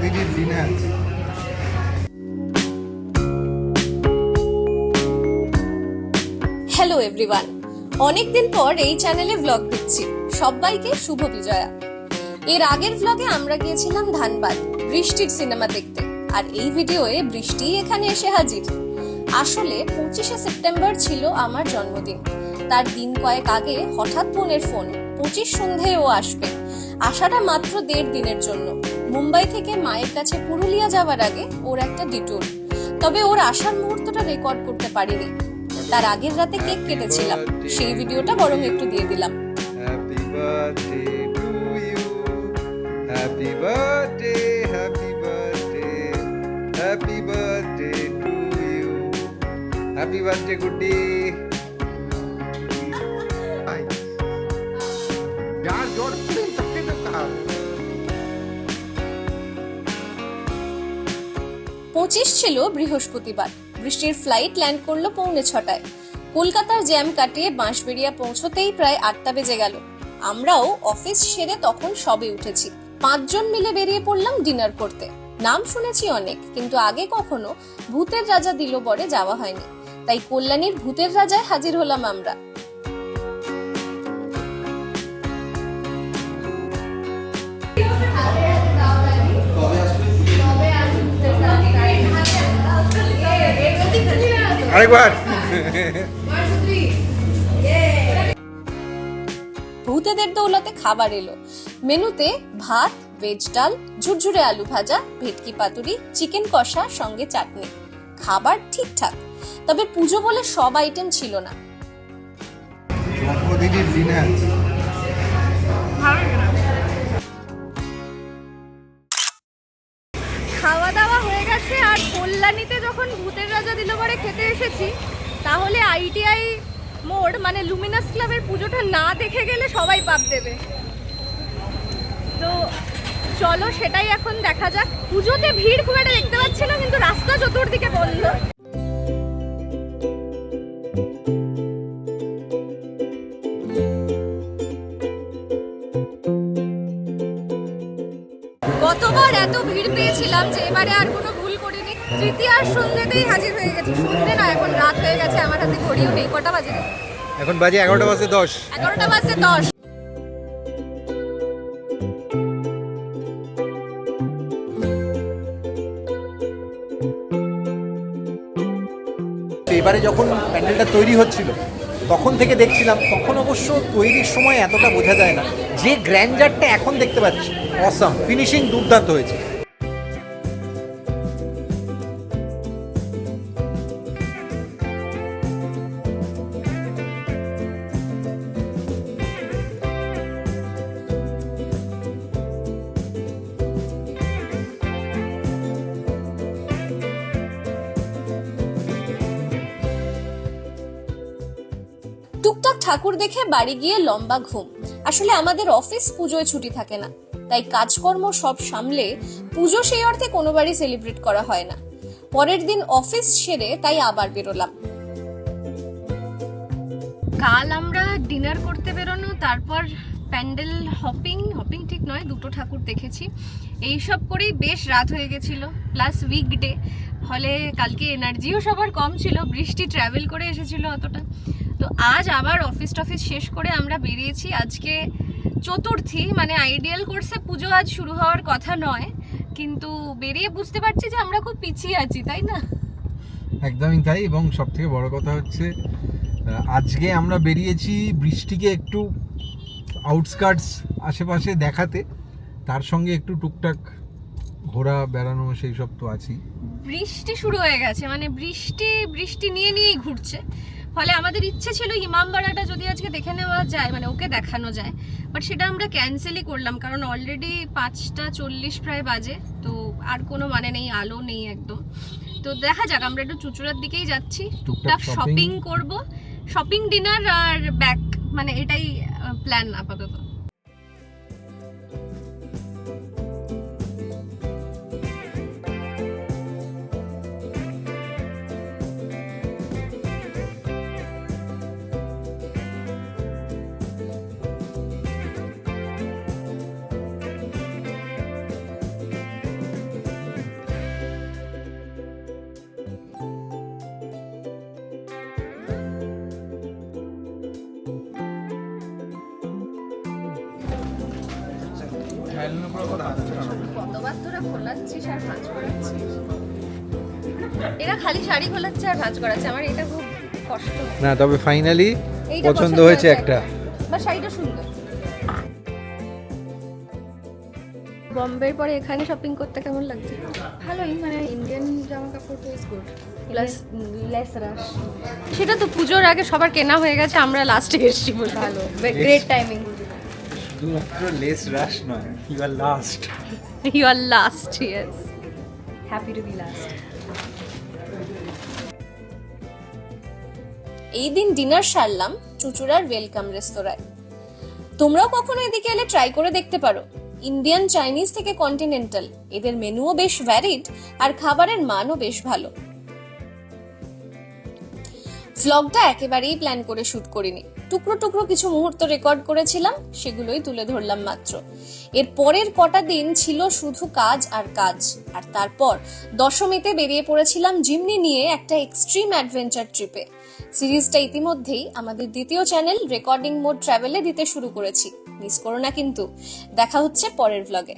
প্রতিদিন দিনে আছে। হ্যালো এভরিওয়ান অনেকদিন পর এই চ্যানেলে ব্লগ দিচ্ছি। সবাইকে শুভ বিজয়া। এর আগের ব্লগে আমরা গিয়েছিলাম ধানবাদ, বৃষ্টির সিনেমা দেখতে। আর এই ভিডিওয়ে বৃষ্টি এখানে এসে হাজির। আসলে পঁচিশে সেপ্টেম্বর ছিল আমার জন্মদিন। তার দিন কয়েক আগে হঠাৎ বোনের ফোন, পঁচিশ সন্ধে ও আসবে। আসাটা মাত্র দেড় দিনের জন্য। মুম্বাই থেকে মায়ের কাছে পুরুলিয়া যাওয়ার আগে ওর একটা ডিটুর তবে ওর আসার মুহূর্তটা রেকর্ড করতে পারিনি। তার আগের রাতে কেক কেটেছিলাম। সেই ভিডিওটা বরং একটু দিয়ে দিলাম। Happy birthday to you happy birthday happy birthday happy birthday to you happy birthday Guddi যার জ্বর পঁচিশ ছিল বৃহস্পতিবার। বৃষ্টির ফ্লাইট ল্যান্ড করল পৌনে ছটায়। কলকাতার জ্যাম কাটিয়ে বাঁশবেড়িয়া পৌঁছতেই প্রায় আটটা বেজে গেল। আমরাও অফিস সেরে তখন সবে উঠেছি। পাঁচজন মিলে বেরিয়ে পড়লাম ডিনার করতে। নাম শুনেছি অনেক, কিন্তু আগে কখনো ভূতের রাজা দিল বরে যাওয়া হয়নি। তাই কল্যাণীর ভূতের রাজায় হাজির হলাম আমরা। আরেকবার। ভূতেদের দৌলতে খাবার এলো। মেনুতে ভাত ভেজ ডাল ঝুরঝুরে আলু ভাজা ভেটকি পাতুরি চিকেন কষা সঙ্গে চাটনি। খাবার ঠিকঠাক। তবে পুজো বলে সব আইটেম ছিল না। কল্যাণীতে যখন ভূতের রাজা দিল পরে খেতে এসেছি, তাহলে আইটিআই মোড় মানে লুমিনাস ক্লাবের পুজোটা না দেখে গেলে সবাই পাপ দেবে। তো চলো সেটাই এখন দেখা যাক। পুজোতে ভিড় খুব একটা দেখতে পাচ্ছি না, কিন্তু রাস্তা চতুর্দিকে বন্ধ। গতবার এত ভিড় পেয়েছিলাম যে এবারে আর কোনো তৃতীয়ার সন্ধ্যেতেই হাজির হয়ে গেছি। সন্ধ্যে না এখন রাত হয়ে গেছে আমার হাতে ঘড়িও নেই। কটা বাজে? এখন বাজে এগারোটা বাজে দশ। এগারোটা বাজে দশ। এবারে যখন প্যান্ডেলটা তৈরি হচ্ছিল তখন থেকে দেখছিলাম তখন অবশ্য তৈরির সময় এতটা বোঝা যায় না। যে গ্র্যান্ডারটা এখন দেখতে পাচ্ছি অসাম ফিনিশিং দুর্দান্ত হয়েছে। টুকটাক ঠাকুর দেখে বাড়ি গিয়ে লম্বা ঘুম। আসলে আমাদের অফিস পুজোয় ছুটি থাকে না। তাই কাজকর্ম সব সামলে পুজো সেই অর্থে কোনোবারই সেলিব্রেট করা হয় না। পরের দিন অফিস সেরে তাই আবার বেরোলাম। কাল আমরা ডিনার করতে বেরোনো, তারপর প্যান্ডেল হপিং হপিং ঠিক নয়, দুটো ঠাকুর দেখেছি। এই সব করেই বেশ রাত হয়ে গেছিল, প্লাস উইকডে ফলে কালকে এনার্জিও সবার কম ছিল, বৃষ্টি ট্রাভেল করে এসেছিল অতটা। তো আজ আবার অফিস টফিস শেষ করে আমরা বেরিয়েছি। আজকে চতুর্থী মানে আইডিয়াল কোর্সে পুজো আজ শুরু হওয়ার কথা নয় কিন্তু বেরিয়ে বুঝতে পারছি যে আমরা খুব পিছিয়ে আছি তাই না? একদমই তাই এবং সব থেকে বড় কথা হচ্ছে আজকে আমরা বেরিয়েছি বৃষ্টিকে একটু আউটস্কার্টস আশেপাশে দেখাতে তার সঙ্গে একটু টুকটাক ঘোরা বেড়ানো সেই সব তো আছি বৃষ্টি শুরু হয়ে গেছে মানে বৃষ্টি বৃষ্টি নিয়ে নিয়েই ঘুরছে। ফলে আমাদের ইচ্ছে ছিল ইমামবাড়াটা যদি আজকে দেখে নেওয়া যায় মানে ওকে দেখানো যায়। বাট সেটা আমরা ক্যান্সেলই করলাম কারণ অলরেডি পাঁচটা চল্লিশ প্রায় বাজে তো আর কোনো মানে নেই আলো নেই একদম। তো দেখা যাক আমরা একটু চুচুড়ার দিকেই যাচ্ছি। টুকটাক শপিং করব। শপিং ডিনার আর ব্যাক মানে এটাই প্ল্যান আপাতত। কতবার তোরা খোলাচ্ছিস আর ভাঁজ করাচ্ছিস? এরা খালি শাড়ি খোলাচ্ছে আর ভাঁজ করাচ্ছে আমার এটা খুব কষ্ট। না তবে ফাইনালি পছন্দ হয়েছে একটা। বা শাড়িটা সুন্দর। বম্বের পরে এখানে শপিং করতে কেমন লাগছে? ভালোই মানে ইন্ডিয়ান জামা কাপড় তো is good Plus, less rush সেটা তো পুজোর আগে সবার কেনা হয়ে গেছে আমরা লাস্টে এসেছি বলে। ভালো। গ্রেট টাইমিং শুধুমাত্র লেস রাশ নয় you are last you are last yes happy to be last এই দিন ডিনার সারলাম চুচুড়ার ওয়েলকাম রেস্তোরাঁয়। তোমরাও কখনো এদিকে এলে ট্রাই করে দেখতে পারো। ইন্ডিয়ান চাইনিজ থেকে কন্টিনেন্টাল এদের মেনুও বেশ ভ্যারিড আর খাবারের মানও বেশ ভালো। ভ্লগটা একেবারেই প্ল্যান করে শুট করিনি। টুকরো টুকরো কিছু মুহূর্ত রেকর্ড করেছিলাম, সেগুলোই তুলে ধরলাম মাত্র। এর পরের কটা দিন ছিল শুধু কাজ আর কাজ। আর তারপর দশমীতে বেরিয়ে পড়েছিলাম জিমনি নিয়ে একটা এক্সট্রিম অ্যাডভেঞ্চার ট্রিপে সিরিজটা ইতিমধ্যেই আমাদের দ্বিতীয় চ্যানেল রেকর্ডিং মোড ট্রাভেলে দিতে শুরু করেছি। মিস করো না কিন্তু। দেখা হচ্ছে পরের ভ্লগে